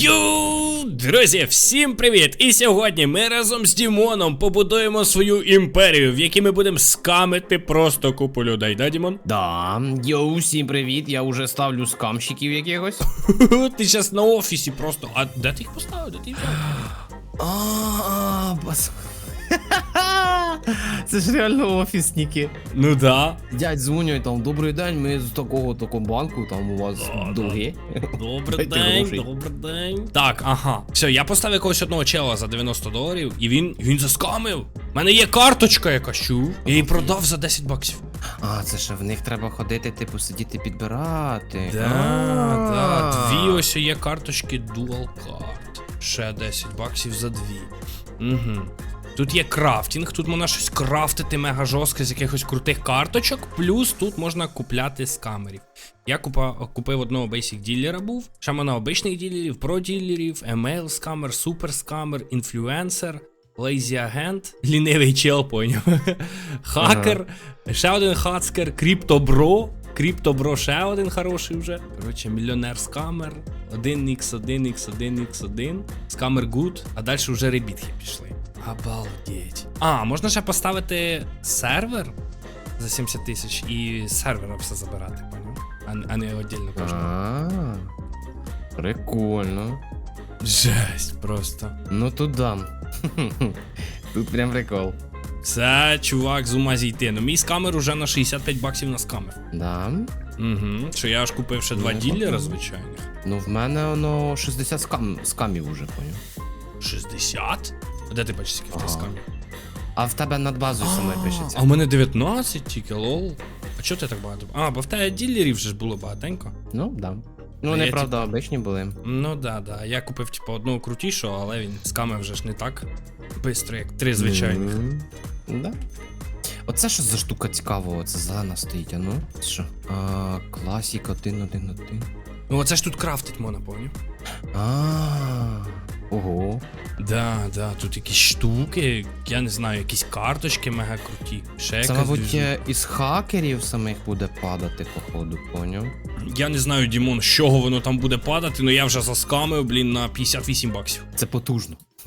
Йоу, друзі, всім привіт! І сьогодні ми разом з Дімоном побудуємо свою імперію, в якій ми будемо скамити просто купу людей, да, Дімон? Да, йоу, всім привіт, я вже ставлю скамщиків якихось. Ти зараз на офісі просто. А де ти їх поставив? Де ти їх взяв? А. Це ж реально офісники. Ну да. Дядь дзвонять там, добрий день, ми з такого такого банку, там у вас Да, довги. Добрий Дайте день, грошей. добрий день. Так, ага. Все, я поставив якогось одного чела за 90 доларів, і він він заскамив. У мене є карточка якась, чув. Я її продав за 10 баксів. А, це ще в них треба ходити, типу, сидіти підбирати. Да, да. Дві ось є карточки Dual Card. Ще 10 баксів за дві. Угу. Тут є крафтінг, тут можна щось крафтити мега жорстко з якихось крутих карточок, плюс тут можна купляти з камерів. Я купа, купив одного Basic ділера був, ще можна обичних ділерів, про ділерів, емейл скамер, супер скамер, інфлюенсер, лейзі агент, лінивий чел, поняв. Хакер, ще один хацкер, криптобро. Криптобро ще один хороший вже. Коротше, мільйонер скамер. 1x1, x1, x1. Скамер good. А далі вже ребітки пішли. Обалдеть. А, можна ще поставити сервер за 70 тисяч і з сервера все забирати, поняв? А, а не віддільно кожного. А, Прикольно. Жесть просто. Ну тут дам. Тут прям прикол. Це чувак з ума зійти. Ну мій скамер уже на 65 баксів на скамер. Да. Угу. Що я аж купив ще два Ну, ділера так. звичайних. Ну в мене воно 60 скам... скамів уже, поняв. 60? Де ти бачиш скільки в тебе Ага. скамів? А в тебе над базою саме пишеться. А в мене 19 тільки, лол. А чого ти так багато? А, бо в тебе ділерів вже ж було багатенько. Ну, да. Ну, вони, правда, обичні були. Ну да, да. Я купив, типу, одного крутішого, але він скамив вже ж не так бистро, як три звичайних. Мгм. Да. Оце що за штука цікавого, це зелена стоїть, а ну? Це що? А, класік 1.1.1. Ну оце ж тут крафтить можна, поняв? А, ого. Да, да, тут якісь штуки, я не знаю, якісь карточки мега круті. Ще Це, якась мабуть, двіжуха. із хакерів самих буде падати, походу, поняв? Я не знаю, Дімон, з чого воно там буде падати, але я вже заскамив, блін, на 58 баксів. Це потужно.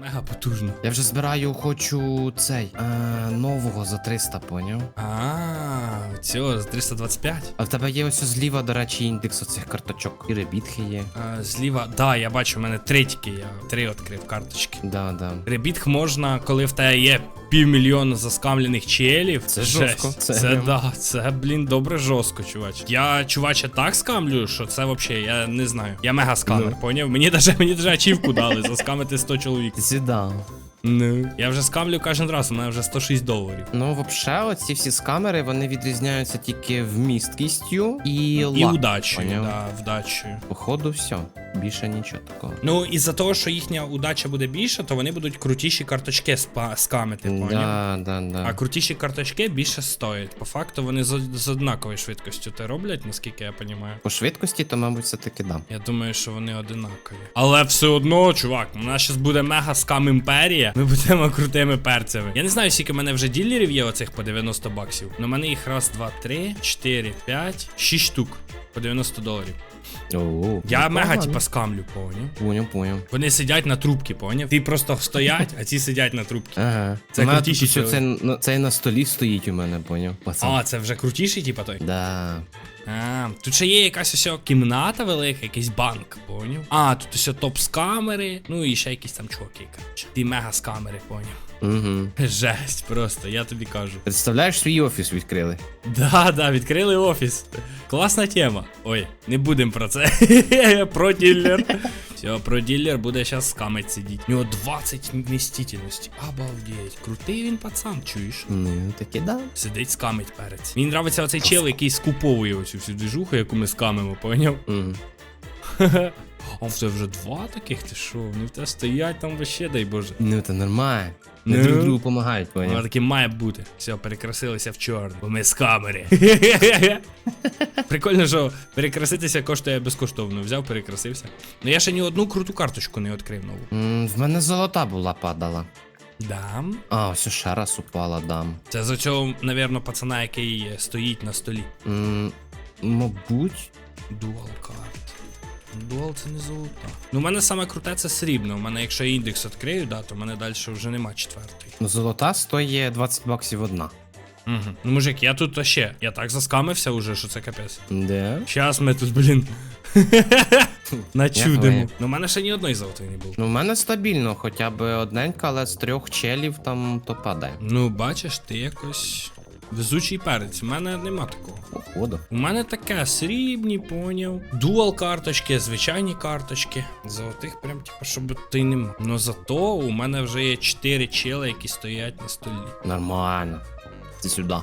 Мега потужно. Я вже збираю, хочу цей е, нового за 300, поняв? А, цього за 325. А в тебе є ось зліва, до речі, індекс оцих карточок. І ребітки є. А, зліва, да, я бачу, в мене три тільки, я три відкрив карточки. Да, да. Ребітх можна, коли в тебе є півмільйона заскамлених челів. Це Жесть. жорстко, Це, це да, це, блін, добре жорстко, чувач. Я, чуваче, так скамлю, що це взагалі, я не знаю. Я мега скамер, Ну. поняв? Мені даже, мені даже ачівку дали заскамити 100 чоловік. Сюда. Ну. Я вже скамлю кожен раз, у мене вже 106 доларів. Ну, взагалі, оці всі скамери вони відрізняються тільки вмісткістю і І удачею, поняв? да. Походу, все. Більше нічого такого. Ну, із-за того, що їхня удача буде більша, то вони будуть крутіші карточки спа- скамити, поняв? Да, да, да. А крутіші карточки більше стоять. По факту вони з, з однаковою швидкістю це роблять, наскільки я розумію. По швидкості, то, мабуть, все-таки да. Я думаю, що вони одинакові. Але все одно, чувак, у нас зараз буде мега скам імперія. Ми будемо крутими перцями. Я не знаю, скільки в мене вже ділерів є оцих по 90 баксів. Ну, в мене їх раз, два, три, чотири, п'ять, шість штук по 90 доларів. О, Я мега типа скамлю, поняв. Поняв, поняв. Вони сидять на трубці, поняв? Ти просто стоять, а ці сидять на трубці. Ага. Це Вона крутіші що це, це на столі стоїть у мене, поняв. Пацан. А, це вже крутіший, типа той. Да. А, тут ще є якась ось кімната велика, якийсь банк, поняв? А, тут ось топ з камери, ну і ще якісь там чуваки, коротше. Ті мега з камери, поняв. Угу. Жесть, просто, я тобі кажу. Представляєш, свій офіс відкрили. Да, да, відкрили офіс. Класна тема. Ой, не будемо про це. про ділер. Все, про ділер буде зараз скамить сидіти. У нього 20 вмістительності. Обалдеть. Крутий він пацан, чуєш? Ну, таки да. Сидить скамить перець. Мені нравиться оцей чел, який скуповує оцю всю движуху, яку ми скамимо, поняв? Угу. А в тебе вже два таких, ти що? Вони в тебе стоять там вообще, дай Боже. Ну, це нормально. Ну. Не друг другу допомагають, Воно поняв? таки має бути. Все, перекрасилися в чорне, бо ми з камери. Прикольно, що перекраситися коштує безкоштовно. Взяв, перекрасився. Ну я ще ні одну круту карточку не відкрив нову. М, В мене золота була падала. Дам. А, ось ще раз упала, дам. Це за цього, навірно, пацана, який стоїть на столі. М, Мабуть. Дуал карт. Дуал це не золота. Ну, у мене саме круте це срібно. У мене, якщо я індекс відкрию, да, то в мене далі вже нема четвертої. Ну, золота стоїть 20 баксів одна. Угу. Ну, мужик, я тут ще. Я так заскамився уже, що це капець. Де? Щас ми тут, блін. Начудимо. Ну, у мене ще ні одної золотої не було. Ну, в мене стабільно, хоча б одненька, але з трьох челів там то падає. Ну, бачиш, ти якось. Везучий перець, у мене нема такого. Походу. У мене таке срібні, поняв. Дуал карточки, звичайні карточки. Золотих прям, типу, щоб ти нема. Ну зато у мене вже є 4 чела, які стоять на столі. Нормально. Ти сюди.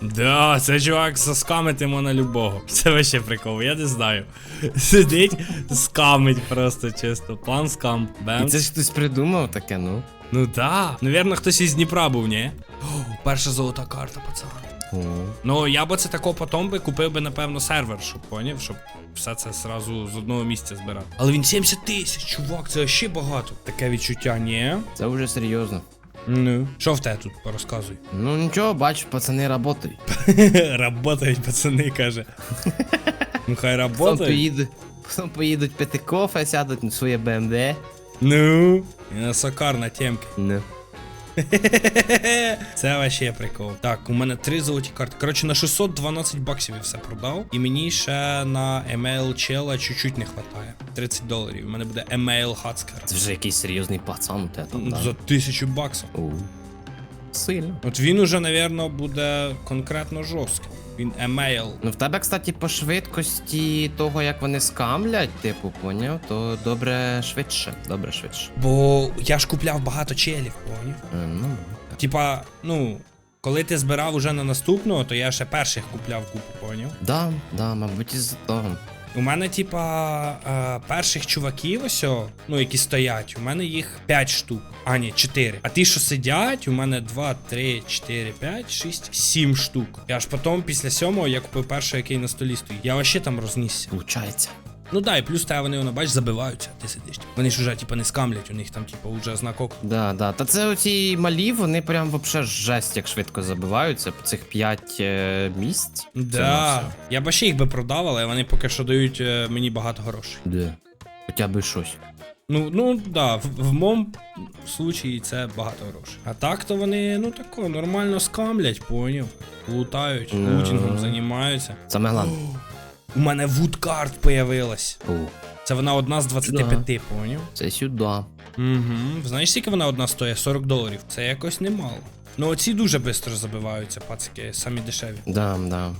Да, це чувак заскамити на любого. Це вообще прикол, я не знаю. Сидить, скамить просто чисто. План скам. І Бем. це ж хтось придумав таке, ну. Ну да. Навірно, хтось із Дніпра був, ні? О, перша золота карта, пацан. О. Ну, я би це тако потом би купив би, напевно, сервер, щоб поняв, щоб все це зразу з одного місця збирати. Але він 70 тисяч, чувак, це ще багато. Таке відчуття, ні? Це вже серйозно. Ну. Що в тебе тут порозказуй? Ну нічого, бач, пацани работають. Работають, пацани, каже. Ну хай Потім работають. поїдуть, потім поїдуть пити кофе, сядуть на своє БМВ. Ну. І на сокар на темки. Ну. Це вообще прикол. Так, у мене три золоті карти. Коротше, на 612 баксів я все продав. І мені ще на емейл чела чуть-чуть не вистачає. 30 доларів. У мене буде емейл Хацкер. Це вже якийсь серйозний пацан те там, да? За тисячу баксів. Сильно. От він уже, напевно, буде конкретно жорсткий. Він емейл. Ну в тебе, кстати, по швидкості того, як вони скамлять, типу, поняв, то добре швидше. Добре швидше. Бо я ж купляв багато челів, поняв? Е, Ну, Типа, ну, коли ти збирав уже на наступного, то я ще перших купляв купу, поняв? да, да, мабуть, із того. У мене, типа, е, перших чуваків, ось, ну, які стоять, у мене їх 5 штук. А, ні, 4. А ті, що сидять, у мене 2, 3, 4, 5, 6, 7 штук. Я аж потім, після сьомого, я купив перший, який на столі стоїть. Я вообще там рознісся. Получається. Ну да, і плюс те вони, воно, бач, забиваються, ти сидиш. Вони ж уже, типа, не скамлять, у них там, типа, уже знак ока. Да, да. Та це оці малі, вони прям вообще жесть, як швидко забиваються. Цих 5 е, місць. Да. Я б ще їх би продав, але вони поки що дають е, мені багато грошей. Де? Хоча би щось. Ну, ну да, в, в моєму случаї це багато грошей. А так то вони, ну тако, нормально скамлять, поняв. Лутають, Ну. лутінгом займаються. Саме головне. У мене вудкарт появилась. О, Це вона одна з 25, поняв? це сюди. Угу. Знаєш, скільки вона одна стоїть? 40 доларів. Це якось немало. Ну оці дуже швидко забиваються, пацики, самі дешеві. Да, да.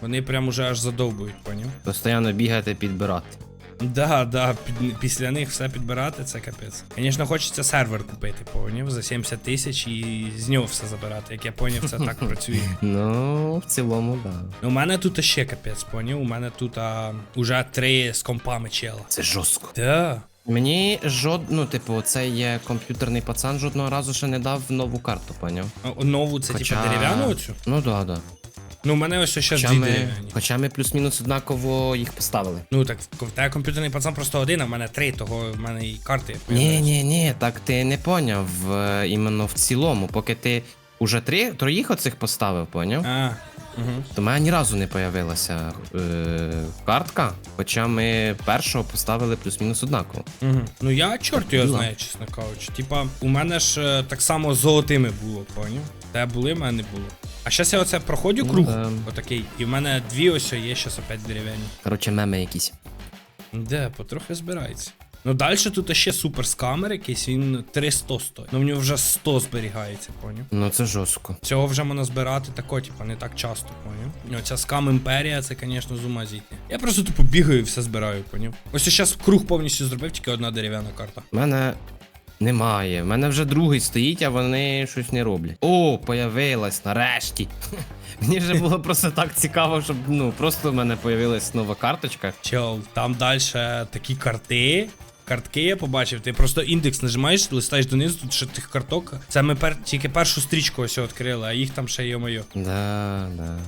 Вони прям уже аж задовбують, поняв? Постоянно бігати, підбирати. Да, да, під, після них все підбирати, це капець. Звісно, хочеться сервер купити, поняв, за 70 тисяч і з нього все забирати. Як я поняв, це так працює. Ну, в цілому, да. У мене тут ще капець, поняв. У мене тут а, уже три з компами чела. Це жорстко. Да. Мені жод... ну, типу, цей е, комп'ютерний пацан жодного разу ще не дав нову карту, поняв? Нову це Хоча- типа дерев'яну оцю? Ну да, да. Ну, у мене ось ще Хоча ми, хоча ми плюс-мінус однаково їх поставили. Ну так, в тебе комп'ютерний пацан просто один, а в мене три, того в мене і карти. Ні, ні, ні, так ти не поняв е, іменно в цілому. Поки ти уже три, троїх оцих поставив, поняв? А, угу. То в мене ні разу не появилася е, картка, хоча ми першого поставили плюс-мінус однаково. Угу. Ну я чорт його Діла. знаю, чесно кажучи. Типа, у мене ж е, так само з золотими було, поняв? Те були, в мене не було. А зараз я оце проходжу Ну, круг, да. отакий, і в мене дві ось є, зараз опять дерев'яні. Коротше, меми якісь. Де, потрохи збирається. Ну далі тут ще супер скамер якийсь, він 300 стоїть. Ну в нього вже 100 зберігається, поняв? Ну це жорстко. Цього вже можна збирати тако, типа, не так часто, поняв? Ну, ця скам імперія, це, звісно, з ума зійти. Я просто тупо бігаю і все збираю, поняв? Ось я зараз круг повністю зробив, тільки одна дерев'яна карта. У мене немає. У мене вже другий стоїть, а вони щось не роблять. О, появилась нарешті. Мені вже було просто так цікаво, щоб ну просто в мене появилась нова карточка. Чел, там далі такі карти. Картки я побачив, ти просто індекс нажимаєш, листаєш донизу, тут ще тих карток. Це ми пер... тільки першу стрічку ось відкрили, а їх там ще йо-моє. Да, да.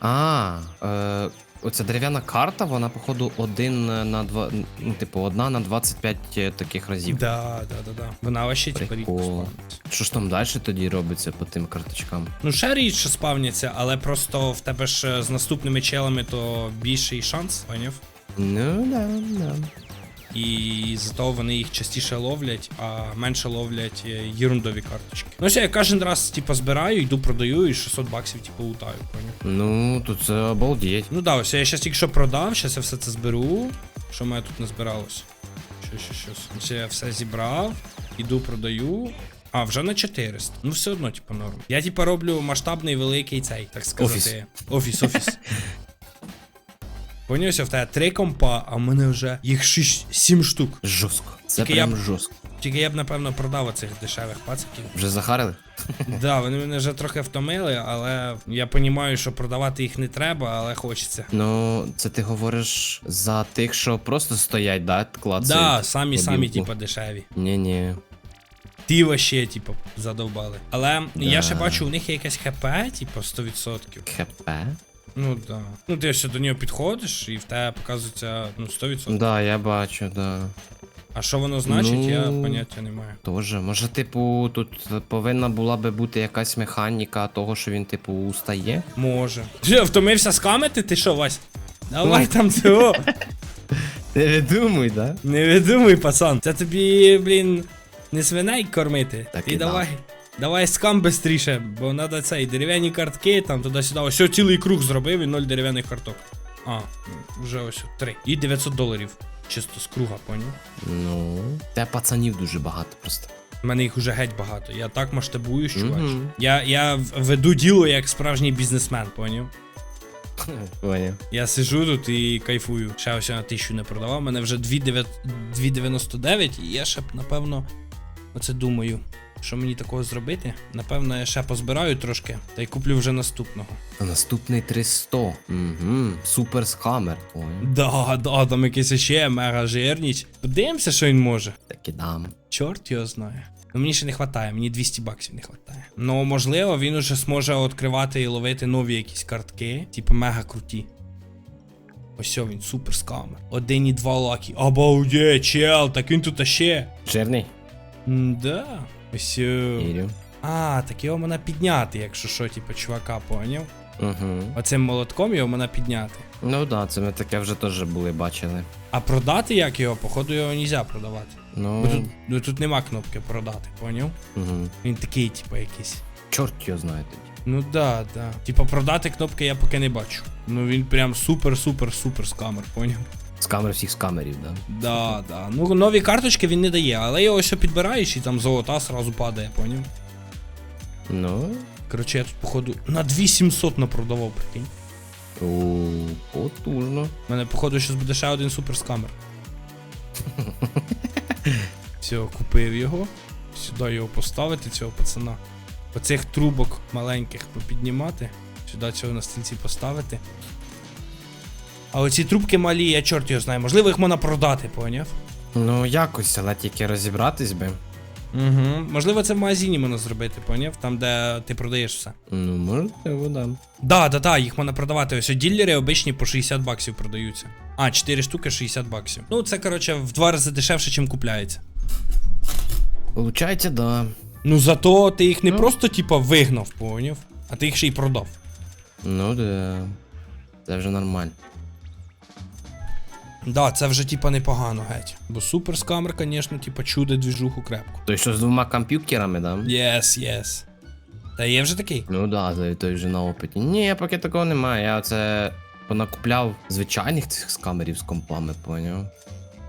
А, е, оця дерев'яна карта, вона, походу, один на два. Ну, типу, одна на 25 таких разів. Да, да, да, да. Вона вообще типа рідко Прикол. спавниться. Що ж там далі тоді робиться по тим карточкам? Ну, ще рідше спавняться, але просто в тебе ж е, з наступними челами то більший шанс, поняв? Ну, да, да. І з того вони їх частіше ловлять, а менше ловлять е, єрундові карточки. Ну все, я кожен раз, типа, збираю, йду продаю і 600 баксів, типу, лутаю, поняв? Ну, тут це обалдеть. Ну да, ось я зараз тільки що продав, зараз я все це зберу. Що в мене тут назбиралось? Що, що, що. Ось я все зібрав, іду продаю. А, вже на 400. Ну все одно, типу, норм. Я типу роблю масштабний великий цей, так сказати. Офіс, офіс. Понявся в тебе три компа, а в мене вже їх 6-7 штук. Жорстко. Це Тільки я прям б- жорстко. Тільки я б, напевно, продав оцих дешевих пациків. Вже захарили? Да, вони мене вже трохи втомили, але я розумію, що продавати їх не треба, але хочеться. Ну, це ти говориш за тих, що просто стоять, да? Клацають. Да, самі самі, мобілку. типа, дешеві. Ні-ні. Ті вообще, типу, задовбали. Але я ще Да. бачу, у них є якась ХП, типу, 100%. ХП? Ну да. Ну ти ось до нього підходиш і в тебе показується ну 100%. Да, я бачу, да. А що воно значить, Ну. я поняття не маю. Тоже. Може, типу, тут повинна була би бути якась механіка того, що він, типу, устає? Може. Ти втомився скамити, ти що, Вась? Давай там цього. Не думай, да? Не видумуй, пацан. Це тобі, блін, не свиней кормити. Так Ти і да. Давай. Скам бистріше, бо треба цей дерев'яні картки, там туди-сюди. Ось цілий круг зробив і 0 дерев'яних карток. А, вже ось 3. І 900 доларів. Чисто з круга, поняв? Ну. Те пацанів дуже багато просто. У мене їх уже геть багато. Я так масштабую, чувач. Мгм. Я, я веду діло як справжній бізнесмен, поняв? Поняв. Я сижу тут і кайфую. Ще ось я на тисячу не продавав. У мене вже 2,9 2,99, і я ще б, напевно, оце думаю. Що мені такого зробити? Напевно, я ще позбираю трошки, та й куплю вже наступного. А наступний 300. Угу. Супер скамер. Поняв. Да, да, там якийсь ще мега жирніч. Подивимося, що він може. Так і дам. Чорт його знає. Ну мені ще не вистачає, мені 200 баксів не вистачає. Ну, можливо, він уже зможе відкривати і ловити нові якісь картки, типу мега круті. Ось він супер скамер. Один і два лакі. Обалде, чел, так він тут ще. Жирний? Да. Ось. Вірю. А, так його можна підняти, якщо що, типу, чувака, поняв? Угу. Оцим молотком його можна підняти. Ну да, це ми таке вже теж були бачили. А продати як його, походу, його нельзя продавати. Ну. Бо тут, ну, тут нема кнопки продати, поняв? Угу. Він такий, типу, якийсь. Чорт його знає тоді. Ну да, да. Типа продати кнопки я поки не бачу. Ну він прям супер-супер-супер скамер, поняв? З камер всіх скамерів, да? Да, да. Ну нові карточки він не дає, але його ось підбираєш і там золота сразу падає, поняв? Ну. Коротше, я тут, походу, на 2700 напродавав, прикинь. О, потужно. У мене, походу, зараз буде ще один супер скамер. Все, купив його. Сюди його поставити, цього пацана. Оцих трубок маленьких попіднімати. Сюди цього на стільці поставити. А оці трубки малі, я чорт його знаю. Можливо, їх можна продати, поняв? Ну, якось, але тільки розібратись би. Угу. Можливо, це в магазині можна зробити, поняв? Там, де ти продаєш все. Ну, можливо, да. Да, да, да, їх можна продавати. Ось ділери обичні по 60 баксів продаються. А, 4 штуки 60 баксів. Ну, це, коротше, в два рази дешевше, чим купляється. Получається, да. Ну зато ти їх не Ну. просто, типа, вигнав, поняв? А ти їх ще й продав. Ну, да. Це вже нормально. Да, це вже, типа, непогано геть. Бо супер скамер, звісно, типа, чудо двіжуху крепку. Той, що з двома комп'ютерами, да? Єс, єс. Та є вже такий? Ну да, той- той вже на опиті. Ні, поки такого немає. Я це понакупляв звичайних цих скамерів з компами, поняв.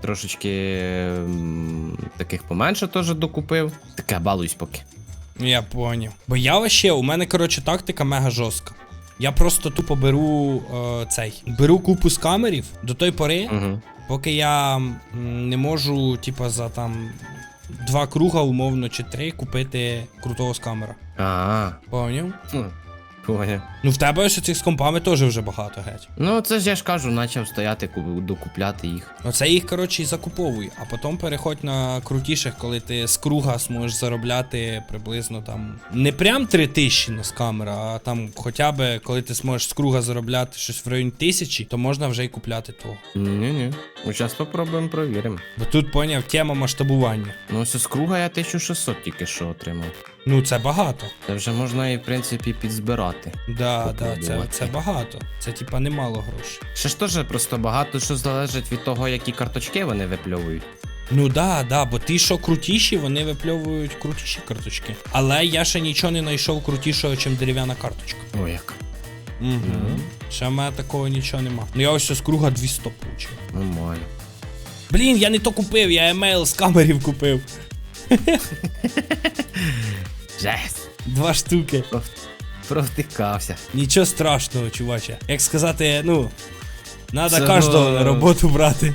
Трошечки м, таких поменше теж докупив. Таке балуюсь поки. Я поняв. Бо я вообще, у мене, коротше, тактика мега жорстка. Я просто тупо беру е, цей. Беру купу з камерів до той пори, Угу. поки я м, не можу, типа, за там два круга, умовно, чи три купити крутого скамера. А, Поняв? Поняв. Ну в тебе ось цих з компами теж вже багато геть. Ну, це ж я ж кажу, почав стояти, докупляти їх. Оце їх, коротше, і закуповуй, а потім переходь на крутіших, коли ти з круга зможеш заробляти приблизно там не прям 3 тисячі на скамера, а там хоча б коли ти зможеш з круга заробляти щось в районі тисячі, то можна вже й купляти того. Ні-ні. Ну, зараз попробуємо, провіримо. Бо тут поняв тема масштабування. Ну, ось з круга я 1600 тільки що отримав. Ну це багато. Це вже можна і, в принципі, підзбирати. Да, да, це, Попробувати. це багато. Це типа немало грошей. Ще ж теж просто багато що залежить від того, які карточки вони випльовують. Ну да, да, бо ті, що крутіші, вони випльовують крутіші карточки. Але я ще нічого не знайшов крутішого, ніж дерев'яна карточка. О, як. Угу. Ще в мене такого нічого нема. Ну я ось з круга 200 получив. Нормально. Блін, я не то купив, я емейл з камерів купив. Жесть. Два штуки. Пров- Провтикався. Нічого страшного, чуваче. Як сказати, ну. Надо Це кожного го- на роботу брати.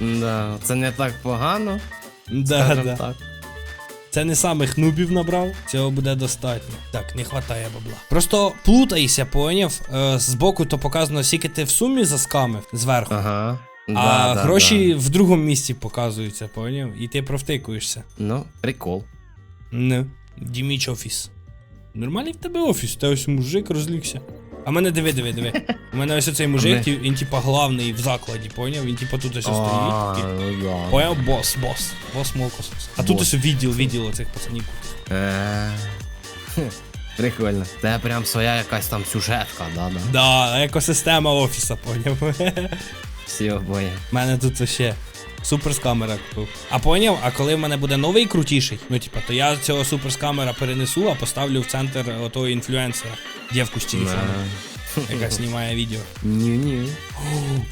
Да, це не так погано. Да, скажем да. так. Це не самих нубів набрав, цього буде достатньо. Так, не вистачає бабла. Просто плутайся, поняв? Е, збоку то показано, скільки ти в сумі заскамив зверху. Ага. А Да, да, гроші да. в другому місці показуються, поняв? І ти провтикуєшся. Ну, прикол. Ну, Діміч офіс. Нормальний в тебе офіс, та ось мужик розлігся. А мене диви, диви, диви. У мене ось оцей мужик, він типа главний в закладі, поняв? Він типа тут ось стоїть. Ну. Поняв? Бос, бос. Бос Молкосос. А тут ось відділ, відділ оцих пацанів. Е, Прикольно. Це прям своя якась там сюжетка, да, да. Да, екосистема офіса, поняв? Всі обоє. У мене тут ще суперскамера купив. А поняв, а коли в мене буде новий крутіший, ну типа, то я цього суперскамера перенесу, а поставлю в центр отого інфлюенсера, дівку з телефону, яка знімає відео. Ні-ні.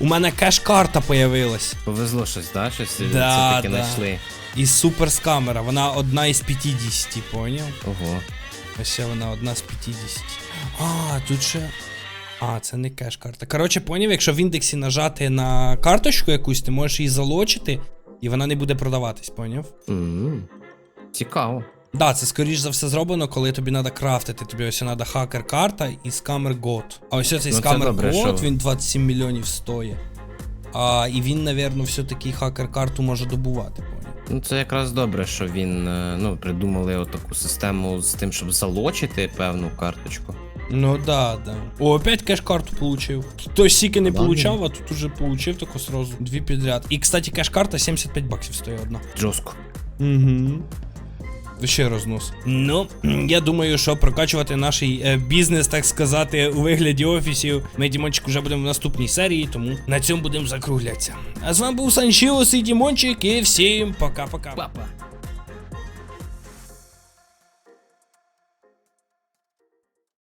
У мене кеш-карта появилась. Повезло щось, да? Щось Да, все-таки да. знайшли. Із суперскамера. Вона одна із 50, поняв? Ого. Ось ще вона одна з 50. А, тут ще. А, це не кеш-карта. Коротше, поняв, якщо в індексі нажати на карточку якусь, ти можеш її залочити, і вона не буде продаватись, поняв? М, Цікаво. Да, це скоріш за все зроблено, коли тобі треба крафтити. Тобі ось треба хакер-карта і скамер год. А ось цей Ну, скамер год, він 27 мільйонів стоїть. А, і він, напевно, все-таки хакер-карту може добувати? Ну, це якраз добре, що він е, ну, придумали отаку систему з тим, щоб залочити певну карточку. Ну да, да. О, опять кеш-карту получив. Хтось стільки не Да, получав, а тут уже получив таку сразу. Дві підряд. І, кстати, кеш-карта 75 баксів стоїть одна. Жорстко. Угу. Ще рознос. Ну, я думаю, що прокачувати наш е, бізнес, так сказати, у вигляді офісів. Ми, Дімончик, вже будемо в наступній серії, тому на цьому будемо закруглятися. А з вами був Санчіос і Дімончик, і всім пока-пока. Папа.